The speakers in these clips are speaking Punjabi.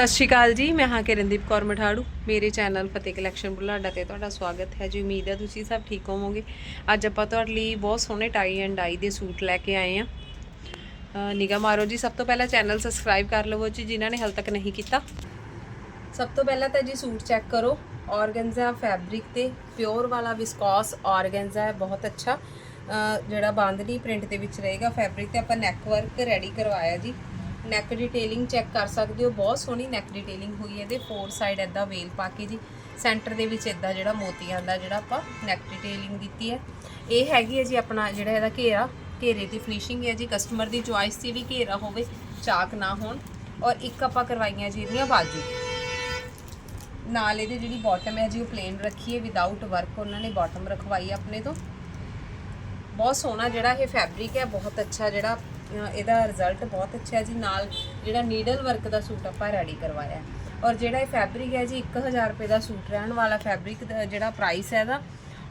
ਸਤਿ ਸ਼੍ਰੀ ਅਕਾਲ ਜੀ, ਮੈਂ ਹਾਂ ਕਿਰਨਦੀਪ ਕੌਰ ਮਠਾੜੂ। ਮੇਰੇ ਚੈਨਲ ਫਤਿਹ ਕਲੈਕਸ਼ਨ ਬੁਲਾਡਾ ਤੇ ਤੁਹਾਡਾ ਸਵਾਗਤ ਹੈ ਜੀ। ਉਮੀਦ ਹੈ ਤੁਸੀਂ ਸਭ ਠੀਕ ਹੋਵੋਗੇ। ਅੱਜ ਆਪਾਂ ਤੁਹਾਡੇ ਲਈ ਬਹੁਤ ਸੋਹਣੇ ਟਾਈ ਐਂਡ ਡਾਈ ਦੇ ਸੂਟ ਲੈ ਕੇ ਆਏ ਆ ਨਿਗਾ ਮਾਰੋ ਜੀ, ਸਭ ਤੋਂ ਪਹਿਲਾਂ ਚੈਨਲ ਸਬਸਕ੍ਰਾਈਬ ਕਰ ਲਵੋ ਜੀ, ਜਿਨ੍ਹਾਂ ਨੇ ਹਾਲ ਤੱਕ ਨਹੀਂ ਕੀਤਾ। ਸਭ ਤੋਂ ਪਹਿਲਾਂ ਤਾਂ ਜੀ ਸੂਟ ਚੈੱਕ ਕਰੋ। ਆਰਗੈਂਜ਼ਾ ਫੈਬਰਿਕ ਤੇ ਪਿਓਰ ਵਾਲਾ ਵਿਸਕੋਸ ਆਰਗੈਂਜ਼ਾ ਹੈ, ਬਹੁਤ ਅੱਛਾ। ਅਹ ਜਿਹੜਾ ਬਾਂਦਨੀ ਪ੍ਰਿੰਟ ਦੇ ਵਿੱਚ ਰਹੇਗਾ ਫੈਬਰਿਕ ਤੇ ਆਪਾਂ ਨੈਕ ਵਰਕ ਰੈਡੀ ਕਰਵਾਇਆ ਜੀ। ਨੈਕ ਡਿਟੇਲਿੰਗ ਚੈੱਕ ਕਰ ਸਕਦੇ ਹੋ। ਬਹੁਤ ਸੋਹਣੀ ਨੈਕ ਡਿਟੇਲਿੰਗ ਹੋਈ ਹੈ ਇਹਦੇ ਫੋਰ ਸਾਈਡ ਐਦਾਂ ਵੇਲ ਪਾ ਕੇ ਜੀ। ਸੈਂਟਰ ਦੇ ਵਿੱਚ ਐਦਾਂ ਜਿਹੜਾ ਮੋਤੀਆਂ ਦਾ ਜਿਹੜਾ ਆਪਾਂ ਨੈਕ ਡਿਟੇਲਿੰਗ ਦਿੱਤੀ ਹੈ। ਇਹ ਹੈਗੀ ਹੈ ਜੀ ਆਪਣਾ ਜਿਹੜਾ ਇਹਦਾ ਘੇਰਾ, ਘੇਰੇ ਦੀ ਫਿਨਿਸ਼ਿੰਗ ਹੈ ਜੀ। ਕਸਟਮਰ ਦੀ ਚੁਆਇਸ ਸੀ ਵੀ ਘੇਰਾ ਹੋਵੇ, ਚਾਕ ਨਾ ਹੋਣ। ਔਰ ਇੱਕ ਆਪਾਂ ਕਰਵਾਈਆਂ ਜੀ ਇਹਦੀਆਂ ਬਾਜੂ। ਨਾਲ ਇਹਦੀ ਜਿਹੜੀ ਬਾਟਮ ਹੈ ਜੀ, ਉਹ ਪਲੇਨ ਰੱਖੀ ਹੈ। ਵਿਦਆਊਟ ਵਰਕ ਉਹਨਾਂ ਨੇ ਬਾਟਮ ਰਖਵਾਈ ਹੈ ਆਪਣੇ ਤੋਂ। ਬਹੁਤ ਸੋਹਣਾ ਜਿਹੜਾ ਇਹ ਫੈਬਰਿਕ ਹੈ। ਬਹੁਤ ਅੱਛਾ ਜਿਹੜਾ ਇਹਦਾ ਰਿਜ਼ਲਟ ਬਹੁਤ ਅੱਛਾ ਹੈ ਜੀ। ਨਾਲ ਜਿਹੜਾ ਨੀਡਲ ਵਰਕ ਦਾ ਸੂਟ ਆਪਾਂ ਰੈਡੀ ਕਰਵਾਇਆ ਔਰ ਜਿਹੜਾ ਇਹ ਫੈਬਰਿਕ ਹੈ ਜੀ 1000 ਰੁਪਏ ਦਾ ਸੂਟ ਰਹਿਣ ਵਾਲਾ ਫੈਬਰਿਕ ਦਾ ਜਿਹੜਾ ਪ੍ਰਾਈਸ ਹੈ ਇਹਦਾ।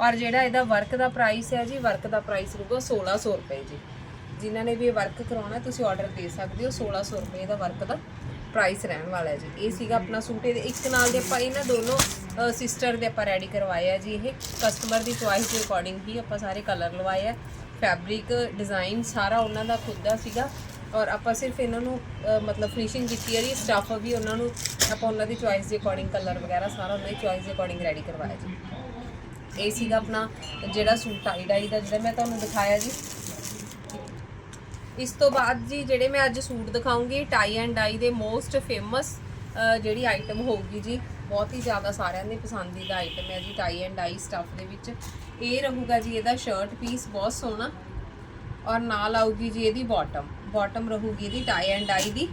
ਔਰ ਜਿਹੜਾ ਇਹਦਾ ਵਰਕ ਦਾ ਪ੍ਰਾਈਸ ਹੈ ਜੀ ਵਰਕ ਦਾ ਪ੍ਰਾਈਸ ਰਹੂਗਾ 1600 ਰੁਪਏ ਜੀ। ਜਿਨ੍ਹਾਂ ਨੇ ਵੀ ਇਹ ਵਰਕ ਕਰਾਉਣਾ, ਤੁਸੀਂ ਆਰਡਰ ਦੇ ਸਕਦੇ ਹੋ। 1600 ਰੁਪਏ ਦਾ ਵਰਕ ਦਾ ਪ੍ਰਾਈਸ ਰਹਿਣ ਵਾਲਾ ਹੈ ਜੀ। ਇਹ ਸੀਗਾ ਆਪਣਾ ਸੂਟ। ਇਹਦੇ ਇੱਕ ਨਾਲ ਦੇ ਆਪਾਂ ਇਹਨਾਂ ਦੋਨੋਂ ਸਿਸਟਰ ਦੇ ਆਪਾਂ ਰੈਡੀ ਕਰਵਾਏ ਆ ਜੀ। ਇਹ ਕਸਟਮਰ ਦੀ ਚੁਆਇਸ ਦੇ ਅਕੋਰਡਿੰਗ ਹੀ ਆਪਾਂ ਸਾਰੇ ਕਲਰ ਲਵਾਏ ਆ ਫੈਬਰਿਕ ਡਿਜ਼ਾਈਨ ਸਾਰਾ ਉਹਨਾਂ ਦਾ ਖੁਦ ਦਾ ਸੀਗਾ। ਔਰ ਆਪਾਂ ਸਿਰਫ ਇਹਨਾਂ ਨੂੰ ਮਤਲਬ ਫਿਨਿਸ਼ਿੰਗ ਕੀਤੀ ਹੈ ਜੀ। ਸਟਾਫ ਵੀ ਉਹਨਾਂ ਨੂੰ, ਆਪਾਂ ਉਹਨਾਂ ਦੀ ਚੁਆਇਸ ਦੇ ਅਕੋਰਡਿੰਗ ਕਲਰ ਵਗੈਰਾ ਸਾਰਾ ਉਹਨਾਂ ਦੀ ਚੁਆਇਸ ਦੇ ਅਕੋਰਡਿੰਗ ਰੈਡੀ ਕਰਵਾਇਆ ਜੀ। ਇਹ ਸੀਗਾ ਆਪਣਾ ਜਿਹੜਾ ਸੂਟ ਟਾਈ ਡਾਈ ਦਾ, ਜਿਹੜਾ ਮੈਂ ਤੁਹਾਨੂੰ ਦਿਖਾਇਆ ਜੀ। ਇਸ ਤੋਂ ਬਾਅਦ ਜੀ, ਜਿਹੜੇ ਮੈਂ ਅੱਜ ਸੂਟ ਦਿਖਾਉਂਗੀ ਟਾਈ ਐਂਡ ਡਾਈ ਦੇ ਮੋਸਟ ਫੇਮਸ ਜਿਹੜੀ ਆਈਟਮ ਹੋਊਗੀ ਜੀ ਬਹੁਤ ਹੀ ਜ਼ਿਆਦਾ ਸਾਰਿਆਂ ਦੀ ਪਸੰਦੀਦਾ ਆਈਟਮ ਹੈ ਜੀ ਟਾਈ ਐਂਡ ਡਾਈ ਸਟਫ ਦੇ ਵਿੱਚ ਇਹ ਰਹੂਗਾ ਜੀ ਇਹਦਾ ਸ਼ਰਟ ਪੀਸ ਬਹੁਤ ਸੋਹਣਾ ਔਰ ਨਾਲ ਆਊਗੀ ਜੀ ਇਹਦੀ ਬਾਟਮ ਬਾਟਮ ਰਹੂਗੀ ਇਹਦੀ ਟਾਈ ਐਂਡ ਡਾਈ ਦੀ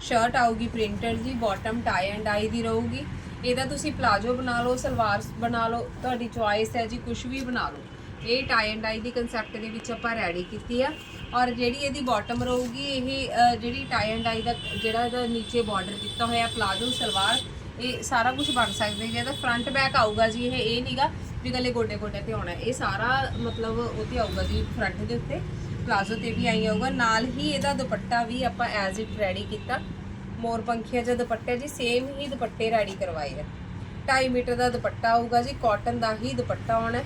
ਸ਼ਰਟ ਆਊਗੀ ਪ੍ਰਿੰਟਡ ਜੀ ਬਾਟਮ ਟਾਈ ਐਂਡ ਡਾਈ ਦੀ ਰਹੂਗੀ, ਇਹਦਾ ਤੁਸੀਂ ਪਲਾਜੋ ਬਣਾ ਲਓ, ਸਲਵਾਰ ਬਣਾ ਲਓ, ਤੁਹਾਡੀ ਚੁਆਇਸ ਹੈ ਜੀ ਕੁਝ ਵੀ ਬਣਾ ਲਓ, ਇਹ ਟਾਈ ਐਂਡ ਡਾਈ ਦੀ ਕਨਸੈਪਟ ਦੇ ਵਿੱਚ ਆਪਾਂ ਰੈਡੀ ਕੀਤੀ ਆ, ਔਰ ਜਿਹੜੀ ਇਹਦੀ ਬਾਟਮ ਰਹੂਗੀ, ਇਹ ਜਿਹੜੀ ਟਾਈ ਐਂਡ ਡਾਈ ਦਾ ਜਿਹੜਾ ਇਹਦਾ ਨੀਚੇ ਬਾਰਡਰ ਦਿੱਤਾ ਹੋਇਆ ਪਲਾਜੋ ਸਲਵਾਰ ਇਹ ਸਾਰਾ ਕੁਝ ਬਣ ਸਕਦੇ ਜੇ। ਇਹਦਾ ਫਰੰਟ ਬੈਕ ਆਊਗਾ ਜੀ, ਇਹ ਇਹ ਨਹੀਂਗਾ ਵੀ ਗੱਲੇ ਗੋਡੇ ਗੋਡੇ ਤੇ ਆਉਣਾ। ਇਹ ਸਾਰਾ ਮਤਲਬ ਉਹ ਤੇ ਆਊਗਾ ਜੀ ਫਰੰਟ ਦੇ ਉੱਤੇ। ਪਲਾਜ਼ੋ ਤੇ ਵੀ ਆਈ ਆਊਗਾ। ਨਾਲ ਹੀ ਇਹਦਾ ਦੁਪੱਟਾ ਵੀ ਆਪਾਂ ਐਜ਼ ਇਟ ਰੈਡੀ ਕੀਤਾ। ਮੋਰ ਪੰਖੀਆ ਜਿਹਾ ਦੁਪੱਟਾ ਜੀ ਸੇਮ ਹੀ ਦੁਪੱਟੇ ਰੈਡੀ ਕਰਵਾਏ ਆ। 2.5 ਮੀਟਰ ਦਾ ਦੁਪੱਟਾ ਆਊਗਾ ਜੀ ਕਾਟਨ ਦਾ ਹੀ ਦੁਪੱਟਾ ਆਉਣਾ।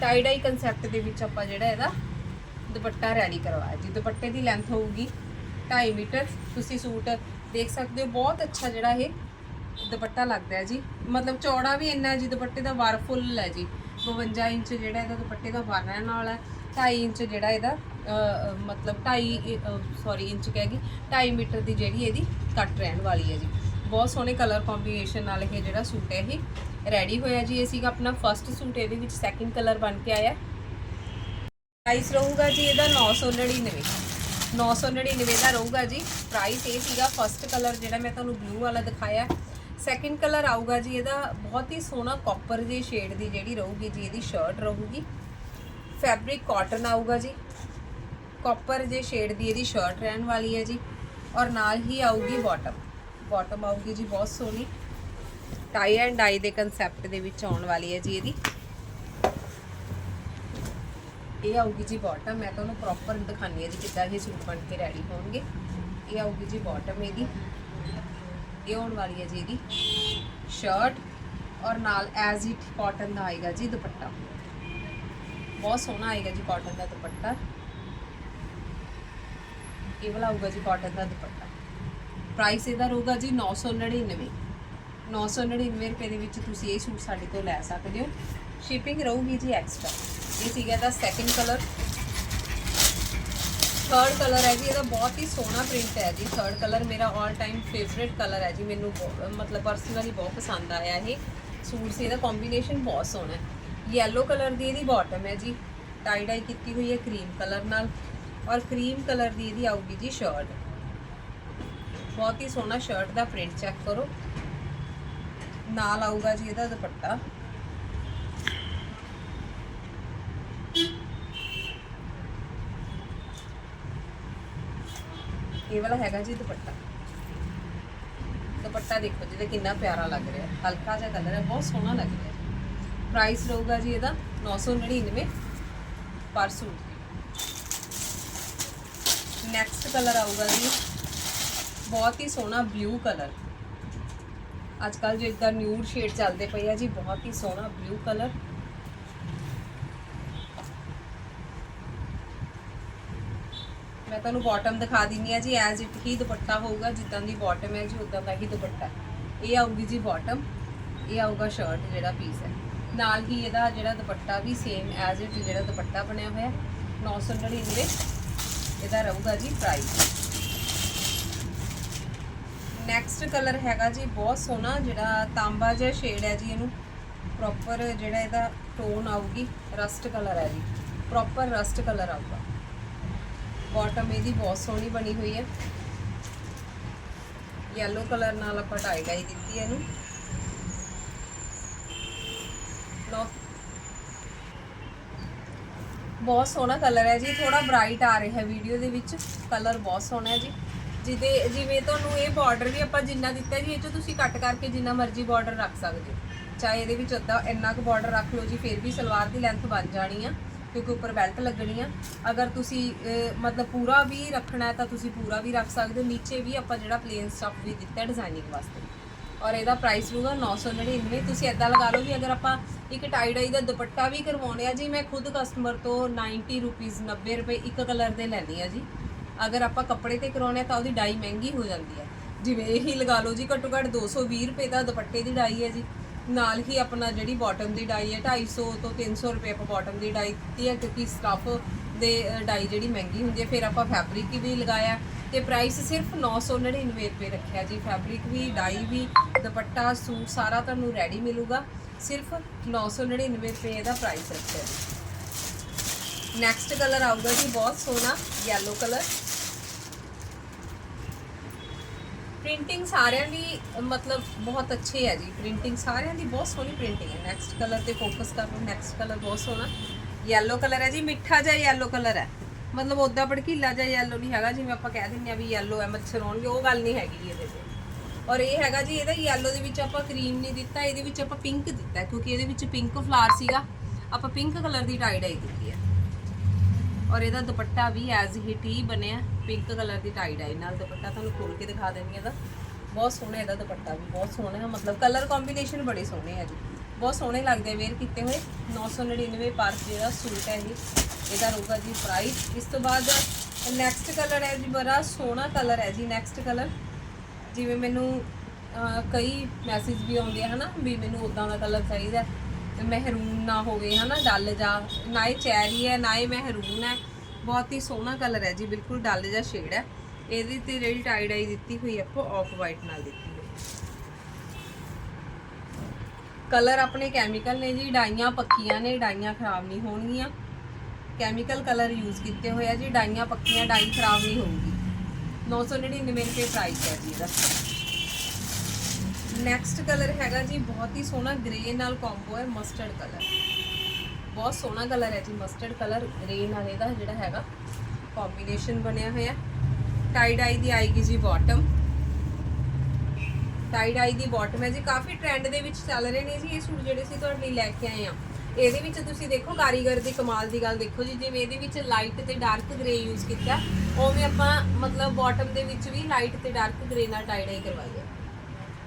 ਟਾਈ ਡਾਈ ਕਨਸੈਪਟ ਦੇ ਵਿੱਚ ਆਪਾਂ ਜਿਹੜਾ ਇਹਦਾ ਦੁਪੱਟਾ ਰੈਡੀ ਕਰਵਾਇਆ ਜੀ। ਦੁਪੱਟੇ ਦੀ ਲੈਂਥ ਹੋਊਗੀ 2.5 ਮੀਟਰ। ਤੁਸੀਂ ਸੂਟ ਦੇਖ ਸਕਦੇ ਹੋ, ਬਹੁਤ ਅੱਛਾ ਜਿਹੜਾ ਇਹ ਦੁਪੱਟਾ ਲੱਗਦਾ ਹੈ ਜੀ। ਮਤਲਬ ਚੌੜਾ ਵੀ ਇੰਨਾ ਜੀ, ਦੁਪੱਟੇ ਦਾ ਵਾਰ ਫੁੱਲ ਹੈ ਜੀ। 52 ਇੰਚ ਜਿਹੜਾ ਇਹਦਾ ਦੁਪੱਟੇ ਦਾ ਵਾਰ ਰਹਿਣ ਵਾਲਾ ਹੈ। 2.5 ਇੰਚ ਜਿਹੜਾ ਇਹਦਾ ਮਤਲਬ 2.5 ਸੌਰੀ ਇੰਚ ਕਹਿ ਗਈ। 2.5 ਮੀਟਰ ਦੀ ਜਿਹੜੀ ਇਹਦੀ ਕੱਟ ਰਹਿਣ ਵਾਲੀ ਹੈ ਜੀ। ਬਹੁਤ ਸੋਹਣੇ ਕਲਰ ਕੰਬੀਨੇਸ਼ਨ ਨਾਲ ਇਹ ਜਿਹੜਾ ਸੂਟ ਹੈ ਇਹ ਰੈਡੀ ਹੋਇਆ ਜੀ। ਇਹ ਸੀਗਾ ਆਪਣਾ ਫਰਸਟ ਸੂਟ, ਇਹਦੇ ਵਿੱਚ ਸੈਕਿੰਡ ਕਲਰ ਬਣ ਕੇ ਆਇਆ। ਪ੍ਰਾਈਸ ਰਹੂਗਾ ਜੀ ਇਹਦਾ 999 999 ਦਾ ਰਹੂਗਾ ਜੀ। ਪ੍ਰਾਈਸ ਇਹ ਸੀਗਾ ਫਰਸਟ ਕਲਰ ਜਿਹੜਾ ਮੈਂ ਤੁਹਾਨੂੰ ਬਲੂ ਵਾਲਾ ਦਿਖਾਇਆ। ਸੈਕਿੰਡ ਕਲਰ ਆਊਗਾ ਜੀ, ਇਹਦਾ ਬਹੁਤ ਹੀ ਸੋਹਣਾ ਕਾਪਰ ਜੀ ਸ਼ੇਡ ਦੀ ਜਿਹੜੀ ਰਹੂਗੀ ਜੀ, ਇਹਦੀ ਸ਼ਰਟ ਰਹੂਗੀ। ਫੈਬਰਿਕ ਕਾਟਨ ਆਊਗਾ ਜੀ। ਕਾਪਰ ਜੇ ਸ਼ੇਡ ਦੀ ਇਹਦੀ ਸ਼ਰਟ ਰਹਿਣ ਵਾਲੀ ਹੈ ਜੀ। ਔਰ ਨਾਲ ਹੀ ਆਊਗੀ ਬਾਟਮ ਬਾਟਮ ਆਊਗੀ ਜੀ, ਬਹੁਤ ਸੋਹਣੀ। ਟਾਈ ਐਂਡ ਡਾਈ ਦੇ ਕਨਸੈਪਟ ਦੇ ਵਿੱਚ ਆਉਣ ਵਾਲੀ ਹੈ ਜੀ ਇਹਦੀ। ਇਹ ਆਊਗੀ ਜੀ ਬਾਟਮ ਮੈਂ ਤੁਹਾਨੂੰ ਪ੍ਰੋਪਰ ਦਿਖਾਣੀ ਹੈ ਜੀ ਕਿੱਦਾਂ ਇਹ ਸੂਟ ਬਣ ਕੇ ਰੈਡੀ ਹੋਣਗੇ। ਇਹ ਆਊਗੀ ਜੀ ਬਾਟਮ ਇਹਦੀ। ਇਹ ਆਉਣ ਵਾਲੀ ਹੈ ਜੀ ਇਹਦੀ। ਸ਼ਰਟ ਔਰ ਨਾਲ ਐਜ਼ ਇਟ ਕਾਟਨ ਦਾ ਆਏਗਾ ਜੀ ਦੁਪੱਟਾ। ਬਹੁਤ ਸੋਹਣਾ ਆਏਗਾ ਜੀ ਕਾਟਨ ਦਾ ਦੁਪੱਟਾ। ਇਹ ਵਾਲਾ ਆਊਗਾ ਜੀ ਕਾਟਨ ਦਾ ਦੁਪੱਟਾ। ਪ੍ਰਾਈਸ ਇਹਦਾ ਰਹੂਗਾ ਜੀ 999 999 ਰੁਪਏ ਦੇ ਵਿੱਚ ਤੁਸੀਂ ਇਹ ਸੂਟ ਸਾਡੇ ਤੋਂ ਲੈ ਸਕਦੇ ਹੋ। ਸ਼ਿਪਿੰਗ ਰਹੂਗੀ ਜੀ ਐਕਸਟਰਾ ਇਹ ਸੀਗਾ ਦਾ ਸੈਕਿੰਡ ਕਲਰ ਥਰਡ ਕਲਰ ਹੈ ਜੀ, ਇਹਦਾ ਬਹੁਤ ਹੀ ਸੋਹਣਾ ਪ੍ਰਿੰਟ ਹੈ ਜੀ ਥਰਡ ਕਲਰ ਮੇਰਾ 올 ਟਾਈਮ ਫੇਵਰਿਟ ਕਲਰ ਹੈ ਜੀ, ਮੈਨੂੰ ਬਹੁ- ਮਤਲਬ ਪਰਸਨਲੀ ਬਹੁਤ ਪਸੰਦ ਆਇਆ ਇਹ। ਸੂਟ ਸੀ, ਇਹਦਾ ਕੰਬੀਨੇਸ਼ਨ ਬਹੁਤ ਸੋਹਣਾ ਹੈ। ਯੈਲੋ ਕਲਰ ਦੀ ਇਹਦੀ ਬਾਟਮ ਹੈ ਜੀ ਟਾਈ ਡਾਈ ਕੀਤੀ ਹੋਈ ਹੈ ਕਰੀਮ ਕਲਰ ਨਾਲ ਔਰ ਕਰੀਮ ਕਲਰ ਦੀ ਇਹਦੀ ਆਊਗੀ ਜੀ ਸ਼ਰਟ ਬਹੁਤ ਹੀ ਸੋਹਣਾ ਸ਼ਰਟ ਦਾ ਪ੍ਰਿੰਟ ਚੈੱਕ ਕਰੋ। ਨਾਲ ਆਊਗਾ ਜੀ ਇਹਦਾ ਦੁਪੱਟਾ। ਇਹ ਵਾਲਾ ਹੈਗਾ ਜੀ ਦੁਪੱਟਾ। ਦੁਪੱਟਾ ਦੇਖੋ ਜਿਹਦੇ ਕਿੰਨਾ ਪਿਆਰਾ ਲੱਗ ਰਿਹਾ। ਹਲਕਾ ਜਿਹਾ ਕਲਰ ਹੈ, ਬਹੁਤ ਸੋਹਣਾ ਲੱਗ ਰਿਹਾ। ਪ੍ਰਾਈਸ ਰਹੂਗਾ ਜੀ ਇਹਦਾ 999 ਪਰ ਸੂਟ ਨੈਕਸਟ ਕਲਰ ਆਊਗਾ ਜੀ। ਬਹੁਤ ਹੀ ਸੋਹਣਾ ਬਲੂ ਕਲਰ ਅੱਜ ਕੱਲ ਜਿੱਦਾਂ ਨਿਊਡ ਸ਼ੇਡ ਚੱਲਦੇ ਪਏ ਆ ਜੀ, ਬਹੁਤ ਹੀ ਸੋਹਣਾ ਬਲੂ ਕਲਰ ਮੈਂ ਤੁਹਾਨੂੰ ਬਾਟਮ ਦਿਖਾ ਦਿੰਨੀ ਆ ਜੀ ਐਜ਼ ਇਟ ਹੀ ਦੁਪੱਟਾ ਹੋਊਗਾ, ਜਿੱਦਾਂ ਦੀ ਬਾਟਮ ਹੈ ਜੀ, ਉਦਾਂ ਦਾ ਹੀ ਦੁਪੱਟਾ ਇਹ ਆਊਗੀ ਜੀ ਬਾਟਮ ਇਹ ਆਊਗਾ ਸ਼ਰਟ ਜਿਹੜਾ ਪੀਸ ਹੈ। ਨਾਲ ਹੀ ਇਹਦਾ ਜਿਹੜਾ ਦੁਪੱਟਾ ਵੀ ਸੇਮ ਐਜ਼ ਇਟ ਜਿਹੜਾ ਦੁਪੱਟਾ ਬਣਿਆ ਹੋਇਆ 999 ਇਹਦਾ ਰਹੂਗਾ ਜੀ ਪ੍ਰਾਈਸ ਨੈਕਸਟ ਕਲਰ ਹੈਗਾ ਜੀ, ਬਹੁਤ ਸੋਹਣਾ ਜਿਹੜਾ ਤਾਂਬਾ ਜਿਹਾ ਸ਼ੇਡ ਹੈ ਜੀ ਇਹਨੂੰ। ਪ੍ਰੋਪਰ ਜਿਹੜਾ ਇਹਦਾ ਟੋਨ ਆਊਗੀ ਰਸਟ ਕਲਰ ਹੈ ਜੀ। ਪ੍ਰੋਪਰ ਰਸਟ ਕਲਰ ਆਊਗਾ। ਬਾਟਮ ਇਹਦੀ ਬਹੁਤ ਸੋਹਣੀ ਬਣੀ ਹੋਈ ਹੈ। ਯੈਲੋ ਕਲਰ ਨਾਲ ਆਪਾਂ ਟਾਈ ਡਾਈ ਦਿੱਤੀ ਇਹਨੂੰ। ਲੋ ਬਹੁਤ ਸੋਹਣਾ ਕਲਰ ਹੈ ਜੀ ਥੋੜਾ ਬ੍ਰਾਈਟ ਆ ਰਿਹਾ ਹੈ ਵੀਡੀਓ ਦੇ ਵਿੱਚ। ਕਲਰ ਬਹੁਤ ਸੋਹਣਾ ਹੈ ਜੀ। ਜਿਹਦੇ, ਜਿਵੇਂ ਤੁਹਾਨੂੰ ਇਹ ਬਾਰਡਰ ਵੀ ਆਪਾਂ ਜਿੰਨਾ ਦਿੱਤਾ ਜੀ, ਇਹ ਚੋਂ ਤੁਸੀਂ ਕੱਟ ਕਰਕੇ ਜਿੰਨਾ ਮਰਜ਼ੀ ਬਾਰਡਰ ਰੱਖ ਸਕਦੇ ਹੋ। ਚਾਹੇ ਇਹਦੇ ਵਿੱਚ ਅੱਧਾ ਇੰਨਾ ਕੁ ਬਾਰਡਰ ਰੱਖ ਲਓ ਜੀ, ਫਿਰ ਵੀ ਸਲਵਾਰ ਦੀ ਲੈਂਥ ਬਣ ਜਾਣੀ ਆ। ਕਿਉਂਕਿ ਉੱਪਰ ਬੈਲਟ ਲੱਗਣੀ ਆ। ਅਗਰ ਤੁਸੀਂ ਮਤਲਬ ਪੂਰਾ ਵੀ ਰੱਖਣਾ ਹੈ ਤਾਂ ਤੁਸੀਂ ਪੂਰਾ ਵੀ ਰੱਖ ਸਕਦੇ ਹੋ। ਨੀਚੇ ਵੀ ਆਪਾਂ ਜਿਹੜਾ ਪਲੇਨ ਸਟਫ ਵੀ ਦਿੱਤਾ ਡਿਜ਼ਾਈਨਿੰਗ ਵਾਸਤੇ। ਔਰ ਇਹਦਾ ਪ੍ਰਾਈਸ ਹੋਊਗਾ 999 ਤੁਸੀਂ ਐਦਾਂ ਲਗਾ ਲਓ ਵੀ ਅਗਰ ਆਪਾਂ ਇੱਕ ਟਾਈ ਡਾਈ ਦਾ ਦੁਪੱਟਾ ਵੀ ਕਰਵਾਉਣੇ ਆ ਜੀ, ਮੈਂ ਖੁਦ ਕਸਟਮਰ ਤੋਂ 90 ਰੁਪੀਸ 90 ਰੁਪਏ ਇੱਕ ਕਲਰ ਦੇ ਲੈਂਦੀ ਆ ਜੀ। ਅਗਰ ਆਪਾਂ ਕੱਪੜੇ ਤੇ ਕਰਾਉਣੇ ਆ ਤਾਂ ਉਹਦੀ ਡਾਈ ਮਹਿੰਗੀ ਹੋ ਜਾਂਦੀ ਹੈ ਜਿਵੇਂ ਇਹੀ ਲਗਾ ਲਓ ਜੀ, ਘੱਟੋ ਘੱਟ 220 ਰੁਪਏ ਦਾ ਦੁਪੱਟੇ ਦੀ ਡਾਈ ਹੈ ਜੀ। ਨਾਲ ਹੀ ਆਪਣਾ ਜਿਹੜੀ ਬਾਟਮ ਦੀ ਡਾਈ ਹੈ 250 ਤੋਂ 300 ਰੁਪਏ ਆਪਾਂ ਬਾਟਮ ਦੀ ਡਾਈ ਦਿੱਤੀ ਹੈ, ਕਿਉਂਕਿ ਸਟਫ ਦੇ ਡਾਈ ਜਿਹੜੀ ਮਹਿੰਗੀ ਹੁੰਦੀ ਹੈ, ਫਿਰ ਆਪਾਂ ਫੈਬਰਿਕ ਵੀ ਲਗਾਇਆ ਤੇ ਪ੍ਰਾਈਸ ਸਿਰਫ 999 ਰੁਪਏ ਰੱਖਿਆ ਜੀ। ਫੈਬਰਿਕ ਵੀ ਡਾਈ ਵੀ, ਦੁਪੱਟਾ, ਸੂਟ ਸਾਰਾ ਤੁਹਾਨੂੰ ਰੈਡੀ ਮਿਲੂਗਾ। ਸਿਰਫ 999 ਰੁਪਏ ਦਾ ਪ੍ਰਾਈਸ ਰੱਖਿਆ ਜੀ। ਨੈਕਸਟ ਕਲਰ ਆਊਗਾ ਜੀ, ਬਹੁਤ ਸੋਹਣਾ ਯੈਲੋ ਕਲਰ ਪ੍ਰਿੰਟਿੰਗ ਸਾਰਿਆਂ ਦੀ, ਮਤਲਬ ਬਹੁਤ ਅੱਛੀ ਹੈ ਜੀ। ਪ੍ਰਿੰਟਿੰਗ ਸਾਰਿਆਂ ਦੀ ਬਹੁਤ ਸੋਹਣੀ ਪ੍ਰਿੰਟਿੰਗ ਹੈ। ਨੈਕਸਟ ਕਲਰ ਤੇ ਫੋਕਸ ਕਰ ਲਓ। ਨੈਕਸਟ ਕਲਰ ਬਹੁਤ ਸੋਹਣਾ। ਯੈਲੋ ਕਲਰ ਹੈ ਜੀ। ਮਿੱਠਾ ਜਿਹਾ ਯੈਲੋ ਕਲਰ ਹੈ। ਮਤਲਬ ਉਦਾਂ ਭੜਕੀਲਾ ਜਿਹਾ ਯੈਲੋ ਨਹੀਂ ਹੈਗਾ, ਜਿਵੇਂ ਆਪਾਂ ਕਹਿ ਦਿੰਦੇ ਆ ਵੀ ਯੈਲੋ ਹੈ, ਮੱਛਰ ਹੋਣਗੇ, ਉਹ ਗੱਲ ਨਹੀਂ ਹੈਗੀ ਜੀ ਇਹਦੇ ਤੇ। ਔਰ ਇਹ ਹੈਗਾ ਜੀ, ਇਹਦਾ ਯੈਲੋ ਦੇ ਵਿੱਚ ਆਪਾਂ ਕਰੀਮ ਨਹੀਂ ਦਿੱਤਾ, ਇਹਦੇ ਵਿੱਚ ਆਪਾਂ ਪਿੰਕ ਦਿੱਤਾ ਕਿਉਂਕਿ ਇਹਦੇ ਵਿੱਚ ਪਿੰਕ ਫਲਾਰ ਸੀਗਾ। ਆਪਾਂ ਪਿੰਕ ਕਲਰ ਦੀ ਟਾਈ ਡਾਈ ਦਿੱਤੀ ਹੈ। ਔਰ ਇਹਦਾ ਦੁਪੱਟਾ ਵੀ ਐਜ਼ ਹਿਟ ਹੀ ਬਣਿਆ। ਪਿੰਕ ਕਲਰ ਦੀ ਟਾਈ ਡਾਈ ਨਾਲ ਦੁਪੱਟਾ ਤੁਹਾਨੂੰ ਖੋਲ ਕੇ ਦਿਖਾ ਦਿੰਦੀ ਹਾਂ ਇਹਦਾ। ਬਹੁਤ ਸੋਹਣਾ ਇਹਦਾ ਦੁਪੱਟਾ ਵੀ, ਬਹੁਤ ਸੋਹਣਾ ਹੈ। ਮਤਲਬ ਕਲਰ ਕੰਬੀਨੇਸ਼ਨ ਬੜੇ ਸੋਹਣੇ ਹੈ ਜੀ। ਬਹੁਤ ਸੋਹਣੇ ਲੱਗਦੇ ਵੇਅਰ ਕੀਤੇ ਹੋਏ। 999 ਪਰ ਜਿਹੜਾ ਸੂਟ ਹੈ ਇਹ। ਇਹਦਾ ਰਹੂਗਾ ਜੀ ਪ੍ਰਾਈਸ ਇਸ ਤੋਂ ਬਾਅਦ ਨੈਕਸਟ ਕਲਰ ਹੈ ਜੀ, ਬੜਾ ਸੋਹਣਾ ਕਲਰ ਹੈ ਜੀ ਨੈਕਸਟ ਕਲਰ ਜਿਵੇਂ ਮੈਨੂੰ ਕਈ ਮੈਸੇਜ ਵੀ ਆਉਂਦੇ ਆ, ਹਨਾ, ਵੀ ਮੈਨੂੰ ਉਦਾਂ ਦਾ ਕਲਰ ਚਾਹੀਦਾ ਮਹਿਰੂਨ ਨਾ ਹੋਵੇ, ਹਨਾ, ਡੱਲ ਜਾ। ਨਾ ਇਹ ਚੈਰੀ ਹੈ, ਨਾ ਇਹ ਮਹਿਰੂਨ ਹੈ। ਬਹੁਤ ਹੀ ਸੋਹਣਾ ਕਲਰ ਹੈ ਜੀ, ਬਿਲਕੁਲ ਡੱਲ ਜਿਹਾ ਸ਼ੇਡ ਹੈ। ਇਹਦੇ ਤੇ ਜਿਹੜੀ ਟਾਈ ਡਾਈ ਦਿੱਤੀ ਹੋਈ ਹੈ, ਆਪਾਂ ਆਫ ਵਾਈਟ ਨਾਲ ਦਿੱਤੀ ਹੋਈ ਕਲਰ ਆਪਣੇ ਕੈਮੀਕਲ ਨੇ ਜੀ, ਡਾਈਆਂ ਪੱਕੀਆਂ ਨੇ, ਡਾਈਆਂ ਖਰਾਬ ਨਹੀਂ ਹੋਣਗੀਆਂ। ਕੈਮੀਕਲ ਕਲਰ ਯੂਜ਼ ਕੀਤੇ ਹੋਏ ਆ ਜੀ, ਡਾਈਆਂ ਪੱਕੀਆਂ, ਡਾਈ ਖਰਾਬ ਨਹੀਂ ਹੋਊਗੀ। 999 ਰੁਪਏ ਪ੍ਰਾਈਸ ਹੈ ਜੀ ਇਹਦਾ। ਨੈਕਸਟ ਕਲਰ ਹੈਗਾ ਜੀ, ਬਹੁਤ ਹੀ ਸੋਹਣਾ ਗ੍ਰੇ ਨਾਲ ਕੰਬੋ ਹੈ ਮਸਟਰਡ ਕਲਰ ਬਹੁਤ ਸੋਹਣਾ ਕਲਰ ਹੈ ਜੀ ਮਸਟਰਡ ਕਲਰ ਗ੍ਰੇ ਨਾਲ ਇਹਦਾ ਜਿਹੜਾ ਹੈਗਾ ਕੰਬੀਨੇਸ਼ਨ ਬਣਿਆ ਹੋਇਆ। ਟਾਈ ਡਾਈ ਦੀ ਆਏਗੀ ਜੀ ਬਾਟਮ ਟਾਈ ਡਾਈ ਦੀ ਬਾਟਮ ਹੈ ਜੀ, ਕਾਫੀ ਟ੍ਰੈਂਡ ਦੇ ਵਿੱਚ ਚੱਲ ਰਹੇ ਨੇ ਜੀ ਇਹ ਸੂਟ ਜਿਹੜੇ ਸੀ ਤੁਹਾਡੇ ਲਈ ਲੈ ਕੇ ਆਏ ਆ ਇਹਦੇ ਵਿੱਚ ਤੁਸੀਂ ਦੇਖੋ, ਕਾਰੀਗਰ ਦੀ ਕਮਾਲ ਦੀ ਗੱਲ ਦੇਖੋ ਜੀ, ਜਿਵੇਂ ਇਹਦੇ ਵਿੱਚ ਲਾਈਟ ਤੇ ਡਾਰਕ ਗ੍ਰੇ ਯੂਜ਼ ਕੀਤਾ। ਉਵੇਂ ਆਪਾਂ ਮਤਲਬ ਬਾਟਮ ਦੇ ਵਿੱਚ ਵੀ ਲਾਈਟ ਤੇ ਡਾਰਕ ਗ੍ਰੇ ਨਾਲ ਟਾਈ ਡਾਈ ਕਰਵਾਈ ਹੈ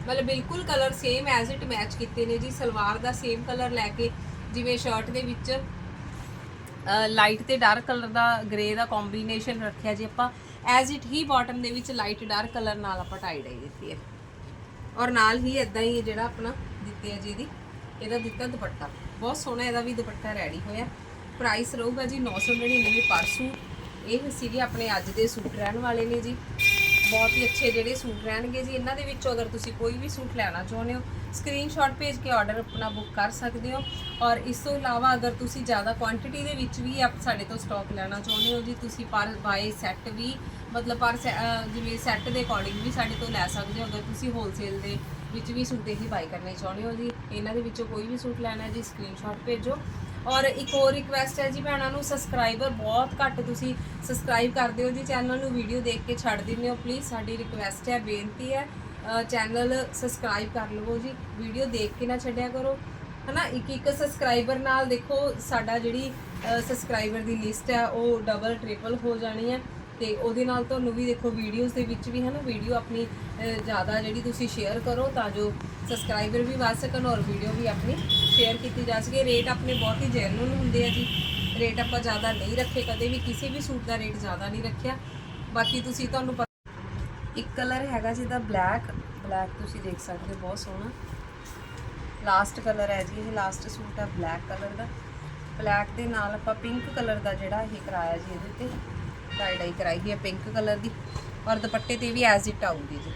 ਮਤਲਬ ਬਿਲਕੁਲ colour same as it match ਕੀਤੇ ਨੇ ਜੀ, ਸਲਵਾਰ ਦਾ ਸੇਮ ਕਲਰ ਲੈ ਕੇ, ਜਿਵੇਂ ਸ਼ਰਟ ਦੇ ਵਿੱਚ ਲਾਈਟ ਤੇ ਡਾਰਕ ਕਲਰ ਦਾ ਗ੍ਰੇ ਦਾ ਕੰਬੀਨੇਸ਼ਨ ਰੱਖਿਆ ਜੀ ਆਪਾਂ ਐਜ਼ ਇਟ ਹੀ ਬਾਟਮ ਦੇ ਵਿੱਚ ਲਾਈਟ ਡਾਰਕ ਕਲਰ ਨਾਲ ਆਪਾਂ ਟਾਈ ਡਾਈ ਦਿੱਤੀ ਹੈ। ਔਰ ਨਾਲ ਹੀ ਇਦਾਂ ਹੀ ਜਿਹੜਾ ਆਪਣਾ ਦਿੱਤੇ ਆ ਜੀ ਇਹਦੀ, ਇਹਦਾ ਦਿੱਤਾ ਦੁਪੱਟਾ। ਬਹੁਤ ਸੋਹਣਾ ਇਹਦਾ ਵੀ ਦੁਪੱਟਾ ਰੈਡੀ ਹੋਇਆ। ਪ੍ਰਾਈਸ ਰਹੂਗਾ ਜੀ 999 ਪਰ ਸੂਟ। ਇਹ ਸੀਗੇ ਆਪਣੇ ਅੱਜ ਦੇ ਸੂਟ ਰਹਿਣ ਵਾਲੇ ਨੇ ਜੀ। ਬਹੁਤ ਹੀ ਅੱਛੇ ਜਿਹੜੇ ਸੂਟ ਰਹਿਣਗੇ ਜੀ। ਇਹਨਾਂ ਦੇ ਵਿੱਚੋਂ ਅਗਰ ਤੁਸੀਂ ਕੋਈ ਵੀ ਸੂਟ ਲੈਣਾ ਚਾਹੁੰਦੇ ਹੋ ਸਕਰੀਨਸ਼ਾਟ ਭੇਜ ਕੇ ਆਰਡਰ ਆਪਣਾ ਬੁੱਕ ਕਰ ਸਕਦੇ ਹੋ। ਔਰ ਇਸ ਤੋਂ ਇਲਾਵਾ ਅਗਰ ਤੁਸੀਂ ਜ਼ਿਆਦਾ ਕੁਆਂਟੀਟੀ ਦੇ ਵਿੱਚ ਵੀ ਆਪ ਸਾਡੇ ਤੋਂ ਸਟਾਕ ਲੈਣਾ ਚਾਹੁੰਦੇ ਹੋ ਜੀ, ਤੁਸੀਂ ਪਰ ਬਾਏ ਸੈੱਟ ਵੀ, ਮਤਲਬ ਪਰ ਸੈ- ਜਿਵੇਂ ਸੈੱਟ ਦੇ ਅਕੋਰਡਿੰਗ ਵੀ ਸਾਡੇ ਤੋਂ ਲੈ ਸਕਦੇ ਹੋ। ਅਗਰ ਤੁਸੀਂ ਹੋਲਸੇਲ ਦੇ ਵਿੱਚ ਵੀ ਸੂਟ ਹੀ ਬਾਈ ਕਰਨੇ ਚਾਹੁੰਦੇ ਹੋ ਜੀ, ਇਹਨਾਂ ਦੇ ਵਿੱਚੋਂ ਕੋਈ ਵੀ ਸੂਟ ਲੈਣਾ ਜੀ ਸਕਰੀਨਸ਼ਾਟ ਭੇਜੋ। ਔਰ ਇੱਕ ਹੋਰ ਰਿਕਵੈਸਟ ਹੈ ਜੀ ਭੈਣਾਂ ਨੂੰ ਸਬਸਕ੍ਰਾਈਬਰ ਬਹੁਤ ਘੱਟ ਤੁਸੀਂ ਸਬਸਕ੍ਰਾਈਬ ਕਰਦੇ ਹੋ ਜੀ। ਚੈਨਲ ਨੂੰ ਵੀਡੀਓ ਦੇਖ ਕੇ ਛੱਡ ਦਿੰਦੇ ਹੋ ਪਲੀਜ਼ ਸਾਡੀ ਰਿਕਵੈਸਟ ਹੈ, ਬੇਨਤੀ ਹੈ ਚੈਨਲ ਸਬਸਕ੍ਰਾਈਬ ਕਰ ਲਵੋ ਜੀ। ਵੀਡੀਓ ਦੇਖ ਕੇ ਨਾ ਛੱਡਿਆ ਕਰੋ। ਹਨਾ, ਇੱਕ ਇੱਕ ਸਬਸਕ੍ਰਾਈਬਰ ਨਾਲ ਦੇਖੋ, ਸਾਡਾ ਜਿਹੜੀ ਸਬਸਕ੍ਰਾਈਬਰ ਦੀ ਲਿਸਟ ਹੈ, ਉਹ ਡਬਲ ਟ੍ਰਿਪਲ ਹੋ ਜਾਣੀ ਹੈ। ਤੇ ਉਹਦੇ ਨਾਲ ਤੁਹਾਨੂੰ ਵੀ ਦੇਖੋ ਵੀਡੀਓਜ਼ ਦੇ ਵਿੱਚ ਵੀ ਹੈ ਨਾ ਵੀਡੀਓ ਆਪਣੀ ਜ਼ਿਆਦਾ ਜਿਹੜੀ ਤੁਸੀਂ ਸ਼ੇਅਰ ਕਰੋ ਤਾਂ ਜੋ ਸਬਸਕ੍ਰਾਈਬਰ ਵੀ ਵੱਧ ਸਕਣ ਔਰ ਵੀਡੀਓ ਵੀ ਆਪਣੀ ਸ਼ੇਅਰ ਕੀਤੀ ਜਾ ਸਕੇ। ਰੇਟ ਆਪਣੇ ਬਹੁਤ ਹੀ ਜੈਨੂਨ ਹੁੰਦੇ ਆ ਜੀ। ਰੇਟ ਆਪਾਂ ਜ਼ਿਆਦਾ ਨਹੀਂ ਰੱਖੇ ਕਦੇ ਵੀ, ਕਿਸੇ ਵੀ ਸੂਟ ਦਾ ਰੇਟ ਜ਼ਿਆਦਾ ਨਹੀਂ ਰੱਖਿਆ। ਬਾਕੀ ਤੁਸੀਂ ਤੁਹਾਨੂੰ ਪਤਾ ਇੱਕ ਕਲਰ ਹੈਗਾ ਜਿਹਦਾ ਬਲੈਕ ਬਲੈਕ ਤੁਸੀਂ ਦੇਖ ਸਕਦੇ ਹੋ, ਬਹੁਤ ਸੋਹਣਾ। ਲਾਸਟ ਕਲਰ ਹੈ ਜੀ, ਇਹ ਲਾਸਟ ਸੂਟ ਹੈ ਬਲੈਕ ਕਲਰ ਦਾ। ਬਲੈਕ ਦੇ ਨਾਲ ਆਪਾਂ ਪਿੰਕ ਕਲਰ ਦਾ ਜਿਹੜਾ ਇਹ ਕਰਾਇਆ ਜੀ ਇਹਦੇ ਤੇ। ਟਾਈ ਡਾਈ ਕਰਾਈ ਹੈ ਪਿੰਕ ਕਲਰ ਦੀ ਔਰ ਦੁਪੱਟੇ ਤੇ ਵੀ ਐਜ਼ ਇਟ ਆਊਗੀ ਜੀ।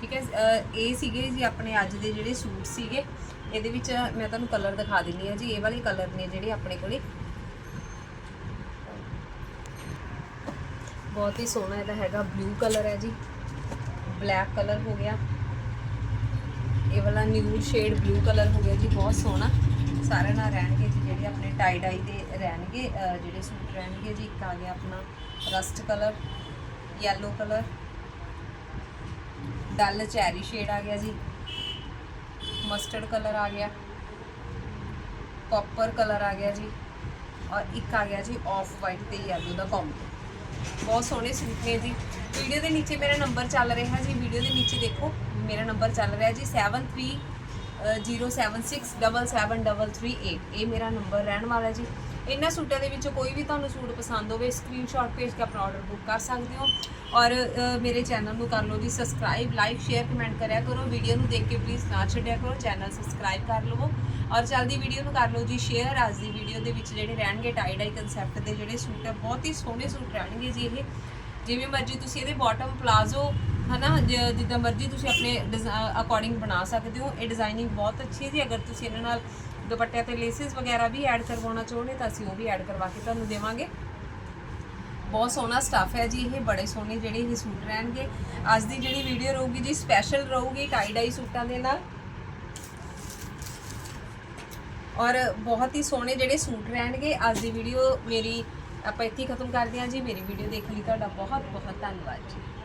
ਠੀਕ ਹੈ ਇਹ ਸੀਗੇ ਜੀ ਆਪਣੇ ਅੱਜ ਦੇ ਜਿਹੜੇ ਸੂਟ ਸੀਗੇ। ਇਹਦੇ ਵਿੱਚ ਮੈਂ ਤੁਹਾਨੂੰ ਕਲਰ ਦਿਖਾ ਦਿੰਨੀ ਆ ਜੀ। ਇਹ ਵਾਲੇ ਕਲਰ ਨੇ ਜਿਹੜੇ ਆਪਣੇ ਕੋਲੇ। ਬਹੁਤ ਹੀ ਸੋਹਣਾ ਇਹਦਾ ਹੈਗਾ ਬਲੂ ਕਲਰ ਹੈ ਜੀ। ਬਲੈਕ ਕਲਰ ਹੋ ਗਿਆ। ਇਹ ਵਾਲਾ ਨਿਊ ਸ਼ੇਡ ਬਲੂ ਕਲਰ ਹੋ ਗਿਆ ਜੀ, ਬਹੁਤ ਸੋਹਣਾ। ਸਾਰਿਆਂ ਨਾਲ ਰਹਿਣਗੇ ਜੀ, ਜਿਹੜੇ ਆਪਣੇ ਟਾਈ ਡਾਈ ਦੇ ਰਹਿਣਗੇ ਜਿਹੜੇ ਸੂਟ ਰਹਿਣਗੇ ਜੀ, ਇੱਕ ਆ ਗਿਆ ਆਪਣਾ rust colour yellow colour dull cherry shade ਆ ਗਿਆ ਜੀ ਮਸਟਰਡ ਕਲਰ ਆ ਗਿਆ ਕਾਪਰ ਕਲਰ ਆ ਗਿਆ ਜੀ, ਔਰ ਇੱਕ ਆ ਗਿਆ ਜੀ ਆਫ ਵਾਈਟ ਤੇ ਯੈਲੋ ਦਾ ਕੰਬੋ ਬਹੁਤ ਸੋਹਣੇ ਸੂਟ ਨੇ ਜੀ। ਵੀਡੀਓ ਦੇ ਨੀਚੇ ਮੇਰਾ ਨੰਬਰ ਚੱਲ ਰਿਹਾ ਜੀ, ਵੀਡੀਓ ਦੇ ਨੀਚੇ ਦੇਖੋ, ਮੇਰਾ ਨੰਬਰ ਚੱਲ ਰਿਹਾ ਜੀ 7307677738 ਇਹ ਮੇਰਾ ਨੰਬਰ ਰਹਿਣ ਵਾਲਾ ਜੀ। ਇਹਨਾਂ ਸੂਟਾਂ ਦੇ ਵਿੱਚੋਂ ਕੋਈ ਵੀ ਤੁਹਾਨੂੰ ਸੂਟ ਪਸੰਦ ਹੋਵੇ ਸਕਰੀਨਸ਼ਾਟ ਭੇਜ ਕੇ ਆਪਣਾ ਆਰਡਰ ਬੁੱਕ ਕਰ ਸਕਦੇ ਹੋ। ਔਰ ਮੇਰੇ ਚੈਨਲ ਨੂੰ ਕਰ ਲਓ ਜੀ ਸਬਸਕ੍ਰਾਈਬ ਲਾਈਕ ਸ਼ੇਅਰ ਕਮੈਂਟ ਕਰਿਆ ਕਰੋ। ਵੀਡੀਓ ਨੂੰ ਦੇਖ ਕੇ ਪਲੀਜ਼ ਨਾ ਛੱਡਿਆ ਕਰੋ। ਚੈਨਲ ਸਬਸਕ੍ਰਾਈਬ ਕਰ ਲਵੋ। ਔਰ ਜਲਦੀ ਵੀਡੀਓ ਨੂੰ ਕਰ ਲਓ ਜੀ ਸ਼ੇਅਰ ਅੱਜ ਦੀ ਵੀਡੀਓ ਦੇ ਵਿੱਚ ਜਿਹੜੇ ਰਹਿਣਗੇ ਟਾਈ ਡਾਈ ਕਨਸੈਪਟ ਦੇ ਜਿਹੜੇ ਸੂਟ ਹੈ ਬਹੁਤ ਹੀ ਸੋਹਣੇ ਸੂਟ ਰਹਿਣਗੇ ਜੀ ਇਹ। ਜਿਵੇਂ ਮਰਜ਼ੀ ਤੁਸੀਂ ਇਹਦੇ ਬਾਟਮ ਪਲਾਜ਼ੋ ਹਨਾ? ਜ- ਜਿੱਦਾਂ ਮਰਜ਼ੀ ਤੁਸੀਂ ਆਪਣੇ ਅਕੋਰਡਿੰਗ ਬਣਾ ਸਕਦੇ ਹੋ। ਇਹ ਡਿਜ਼ਾਈਨਿੰਗ ਬਹੁਤ ਅੱਛੀ ਹੈ ਜੀ ਅਗਰ ਤੁਸੀਂ ਇਹਨਾਂ ਨਾਲ ਦੁਪੱਟਿਆਂ ਤੇ ਲੇਸਿਸ ਵਗੈਰਾ ਵੀ ਐਡ ਕਰਵਾਉਣਾ ਚਾਹੁੰਦੇ ਤਾਂ ਅਸੀਂ ਉਹ ਵੀ ਐਡ ਕਰਵਾ ਕੇ ਤੁਹਾਨੂੰ ਦੇਵਾਂਗੇ। ਬਹੁਤ ਸੋਹਣਾ ਸਟੱਫ ਹੈ ਜੀ ਇਹ। ਬੜੇ ਸੋਹਣੇ ਜਿਹੜੇ ਇਹ ਸੂਟ ਰਹਿਣਗੇ। ਅੱਜ ਦੀ ਜਿਹੜੀ ਵੀਡੀਓ ਰਹੂਗੀ ਜੀ ਸਪੈਸ਼ਲ ਰਹੂਗੀ ਟਾਈ ਡਾਈ ਸੂਟਾਂ ਦੇ ਨਾਲ। ਔਰ ਬਹੁਤ ਹੀ ਸੋਹਣੇ ਜਿਹੜੇ ਸੂਟ ਰਹਿਣਗੇ। ਅੱਜ ਦੀ ਵੀਡੀਓ ਮੇਰੀ, ਆਪਾਂ ਇੱਥੇ ਹੀ ਖਤਮ ਕਰਦੇ ਹਾਂ ਜੀ। ਮੇਰੀ ਵੀਡੀਓ ਦੇਖਣ ਲਈ ਤੁਹਾਡਾ ਬਹੁਤ ਬਹੁਤ ਧੰਨਵਾਦ ਜੀ।